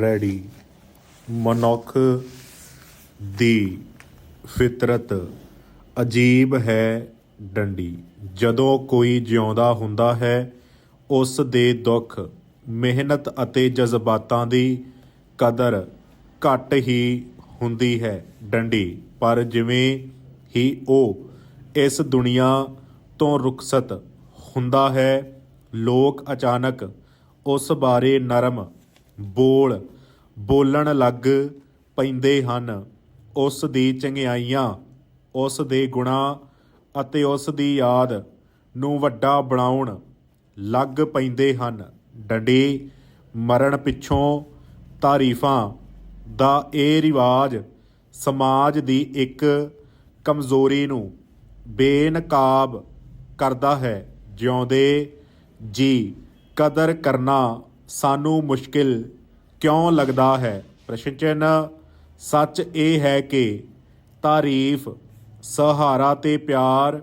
Ready. ਮਨੁੱਖ ਦੀ ਫਿਤਰਤ ਅਜੀਬ ਹੈ ਡੰਡੀ। ਜਦੋਂ ਕੋਈ ਜਿਉਂਦਾ ਹੁੰਦਾ ਹੈ, ਉਸ ਦੇ ਦੁੱਖ, ਮਿਹਨਤ ਅਤੇ ਜਜ਼ਬਾਤਾਂ ਦੀ ਕਦਰ ਘੱਟ ਹੀ ਹੁੰਦੀ ਹੈ ਡੰਡੀ। ਪਰ ਜਿਵੇਂ ਹੀ ਉਹ ਇਸ ਦੁਨੀਆ ਤੋਂ ਰੁਖਸਤ ਹੁੰਦਾ ਹੈ, ਲੋਕ ਅਚਾਨਕ ਉਸ ਬਾਰੇ ਨਰਮ ਬੋਲ, ਬੋਲਣ ਲੱਗ ਪੈਂਦੇ ਹਨ। ਉਸ ਦੀ ਚੰਗਿਆਈਆਂ, ਉਸ ਦੇ ਗੁਣਾਂ ਅਤੇ ਉਸ ਦੀ ਯਾਦ ਨੂੰ ਵੱਡਾ ਬਣਾਉਣ ਲੱਗ ਪੈਂਦੇ ਹਨ। ਡੰਡੀ ਮਰਨ ਪਿੱਛੋਂ ਤਾਰੀਫਾਂ ਦਾ ਇਹ ਰਿਵਾਜ ਸਮਾਜ ਦੀ ਇੱਕ ਕਮਜ਼ੋਰੀ ਨੂੰ ਬੇਨਕਾਬ ਕਰਦਾ ਹੈ। ਜਿਉਂਦੇ ਜੀ ਕਦਰ ਕਰਨਾ ਸਾਨੂੰ ਮੁਸ਼ਕਿਲ ਕਿਉਂ ਲੱਗਦਾ ਹੈ? ਪ੍ਰਸ਼ਨ ਚਿੰਨ੍ਹ, ਸੱਚ ਇਹ ਹੈ ਕਿ ਤਾਰੀਫ, ਸਹਾਰਾ ਤੇ ਪਿਆਰ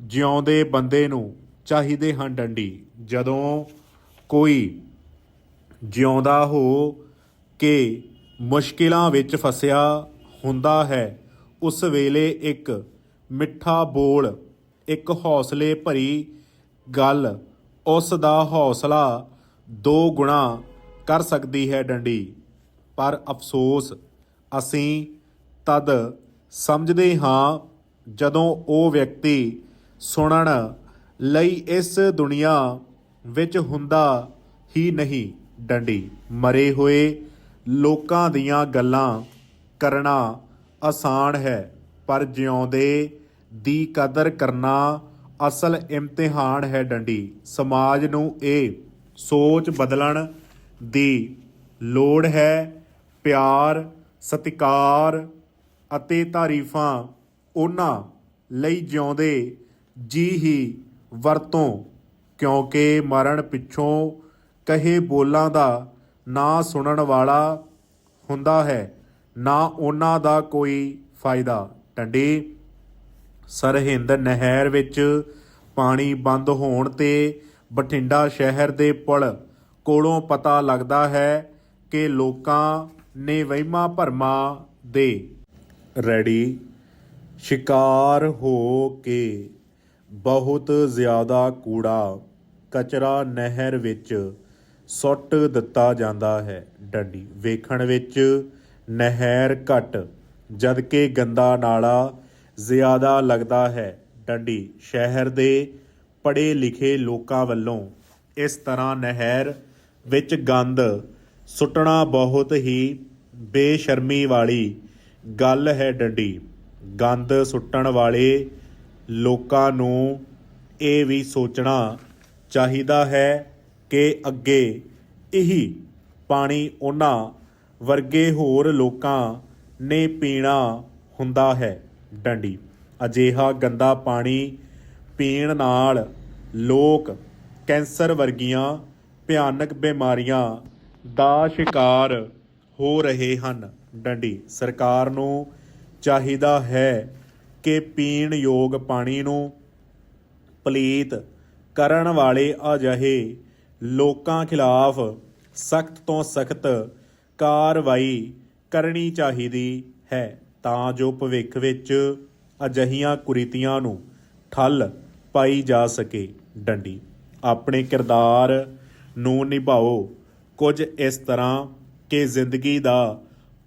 ਜਿਉਂਦੇ ਬੰਦੇ ਨੂੰ ਚਾਹੀਦੇ ਹਨ ਡੰਡੀ। ਜਦੋਂ ਕੋਈ ਜਿਉਂਦਾ ਹੋ ਕੇ ਮੁਸ਼ਕਿਲਾਂ ਵਿੱਚ ਫਸਿਆ ਹੁੰਦਾ ਹੈ, ਉਸ ਵੇਲੇ ਇੱਕ ਮਿੱਠਾ ਬੋਲ, ਇੱਕ ਹੌਸਲੇ ਭਰੀ ਗੱਲ, ਉਸ ਦਾ ਹੌਸਲਾ ਦੋ ਗੁਣਾ ਕਰ ਸਕਦੀ ਹੈ ਡੰਡੀ। ਪਰ ਅਫਸੋਸ, ਅਸੀਂ ਤਦ ਸਮਝਦੇ ਹਾਂ ਜਦੋਂ ਉਹ ਵਿਅਕਤੀ ਸੁਣਨ ਲਈ ਇਸ ਦੁਨੀਆ ਵਿੱਚ ਹੁੰਦਾ ਹੀ ਨਹੀਂ। ਡੰਡੀ, ਮਰੇ ਹੋਏ ਲੋਕਾਂ ਦੀਆਂ ਗੱਲਾਂ ਕਰਨਾ ਆਸਾਨ ਹੈ, ਪਰ ਜਿਉਂਦੇ ਦੀ ਕਦਰ ਕਰਨਾ ਅਸਲ ਇਮਤਿਹਾਨ ਹੈ ਡੰਡੀ। ਸਮਾਜ ਨੂੰ ਇਹ ਸੋਚ ਬਦਲਣ ਦੀ ਲੋੜ ਹੈ। ਪਿਆਰ, ਸਤਿਕਾਰ ਅਤੇ ਤਾਰੀਫਾਂ ਉਹਨਾਂ ਲਈ ਜਿਉਂਦੇ ਜੀ ਹੀ ਵਰਤੋਂ, ਕਿਉਂਕਿ ਮਰਨ ਪਿੱਛੋਂ ਕਹੇ ਬੋਲਾਂ ਦਾ ਨਾ ਸੁਣਨ ਵਾਲਾ ਹੁੰਦਾ ਹੈ, ਨਾ ਉਹਨਾਂ ਦਾ ਕੋਈ ਫਾਇਦਾ। ਟੰਡੀ, ਸਰਹਿੰਦ ਨਹਿਰ ਵਿੱਚ ਪਾਣੀ ਬੰਦ ਹੋਣ ਤੇ ਬਠਿੰਡਾ ਸ਼ਹਿਰ ਦੇ ਪੁਲ। ਕੋਲੋਂ ਪਤਾ ਲੱਗਦਾ ਹੈ ਕਿ ਲੋਕਾਂ ਨੇ ਵਹਿਮਾਂ ਭਰਮਾਂ ਦੇ। ਰੈਡੀ। ਸ਼ਿਕਾਰ ਹੋ ਕੇ ਬਹੁਤ ਜ਼ਿਆਦਾ ਕੂੜਾ ਕਚਰਾ ਨਹਿਰ ਵਿੱਚ ਸੁੱਟ ਦਿੱਤਾ ਜਾਂਦਾ ਹੈ। ਡੰਡੀ। ਵੇਖਣ ਵਿੱਚ ਨਹਿਰ ਘੱਟ ਜਦ ਕਿ ਗੰਦਾ ਨਾਲਾ ਜ਼ਿਆਦਾ ਲੱਗਦਾ ਹੈ। ਡੰਡੀ। ਸ਼ਹਿਰ ਦੇ ਪੜ੍ਹੇ ਲਿਖੇ ਲੋਕਾਂ ਵੱਲੋਂ ਇਸ ਤਰ੍ਹਾਂ ਨਹਿਰ ਵਿੱਚ ਗੰਦ ਸੁੱਟਣਾ ਬਹੁਤ ਹੀ ਬੇਸ਼ਰਮੀ ਵਾਲੀ ਗੱਲ ਹੈ ਡੰਡੀ। ਗੰਦ ਸੁੱਟਣ ਵਾਲੇ ਲੋਕਾਂ ਨੂੰ ਇਹ ਵੀ ਸੋਚਣਾ ਚਾਹੀਦਾ ਹੈ ਕਿ ਅੱਗੇ ਇਹੀ ਪਾਣੀ ਉਹਨਾਂ ਵਰਗੇ ਹੋਰ ਲੋਕਾਂ ਨੇ ਪੀਣਾ ਹੁੰਦਾ ਹੈ। ਡੰਡੀ, ਅਜਿਹਾ ਗੰਦਾ ਪਾਣੀ ਪੀਣ ਨਾਲ ਲੋਕ ਕੈਂਸਰ ਵਰਗੀਆਂ ਭਿਆਨਕ ਬਿਮਾਰੀਆਂ ਦਾ ਸ਼ਿਕਾਰ ਹੋ ਰਹੇ ਹਨ। ਡੰਡੀ, ਸਰਕਾਰ ਨੂੰ ਚਾਹੀਦਾ ਹੈ ਕਿ ਪੀਣ ਯੋਗ ਪਾਣੀ ਨੂੰ ਪਲੀਤ ਕਰਨ ਵਾਲੇ ਅਜਿਹੇ ਲੋਕਾਂ ਖਿਲਾਫ ਸਖਤ ਤੋਂ ਸਖਤ ਕਾਰਵਾਈ ਕਰਨੀ ਚਾਹੀਦੀ ਹੈ ਤਾਂ ਜੋ ਭਵਿੱਖ ਵਿੱਚ ਅਜਿਹੀਆਂ ਕੁਰੀਤੀਆਂ ਨੂੰ ਠੱਲ ਪਾਈ ਜਾ ਸਕੇ। ਡੰਡੀ, ਆਪਣੇ ਕਿਰਦਾਰ ਨੂੰ ਨਿਭਾਓ। ਕੁਝ ਇਸ ਤਰ੍ਹਾਂ ਕਿ ਜ਼ਿੰਦਗੀ ਦਾ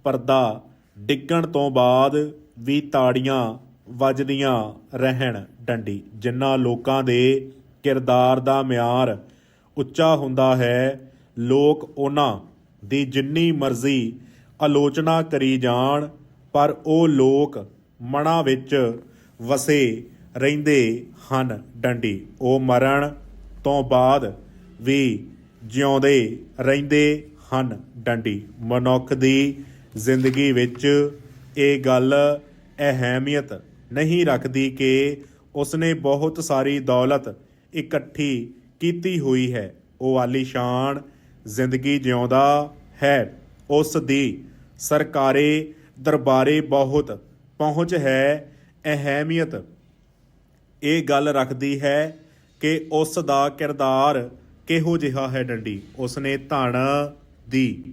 ਪਰਦਾ ਡਿੱਗਣ ਤੋਂ ਬਾਅਦ ਵੀ ਤਾੜੀਆਂ ਵੱਜਦੀਆਂ ਰਹਿਣ। ਡੰਡੀ ਜਿਨ੍ਹਾਂ ਲੋਕਾਂ ਦੇ ਕਿਰਦਾਰ ਦਾ ਮਿਆਰ ਉੱਚਾ ਹੁੰਦਾ ਹੈ, ਲੋਕ ਉਹਨਾਂ ਦੀ ਜਿੰਨੀ ਮਰਜ਼ੀ ਆਲੋਚਨਾ ਕਰੀ ਜਾਣ, ਪਰ ਉਹ ਲੋਕ ਮਨਾਂ ਵਿੱਚ ਵਸੇ ਰਹਿੰਦੇ ਹਨ ਡੰਡੀ। ਉਹ ਮਰਨ ਤੋਂ ਬਾਅਦ ਵੀ ਜਿਉਂਦੇ ਰਹਿੰਦੇ ਹਨ ਡੰਡੀ। ਮਨੁੱਖ ਦੀ ਜ਼ਿੰਦਗੀ ਵਿੱਚ ਇਹ ਗੱਲ ਅਹਿਮੀਅਤ ਨਹੀਂ ਰੱਖਦੀ ਕਿ ਉਸਨੇ ਬਹੁਤ ਸਾਰੀ ਦੌਲਤ ਇਕੱਠੀ ਕੀਤੀ ਹੋਈ ਹੈ। ਉਹ ਆਲੀਸ਼ਾਨ ਜ਼ਿੰਦਗੀ ਜਿਉਂਦਾ ਹੈ। ਉਸ ਦੀ ਸਰਕਾਰੇ ਦਰਬਾਰੇ ਬਹੁਤ ਪਹੁੰਚ ਹੈ। ਅਹਿਮੀਅਤ ਇਹ ਗੱਲ ਰੱਖਦੀ ਹੈ ਕਿ ਉਸ ਦਾ ਕਿਰਦਾਰ ਕਿਹੋ ਜਿਹਾ ਹੈ ਡੰਡੀ? ਉਸਨੇ ਧਨ ਦੀ।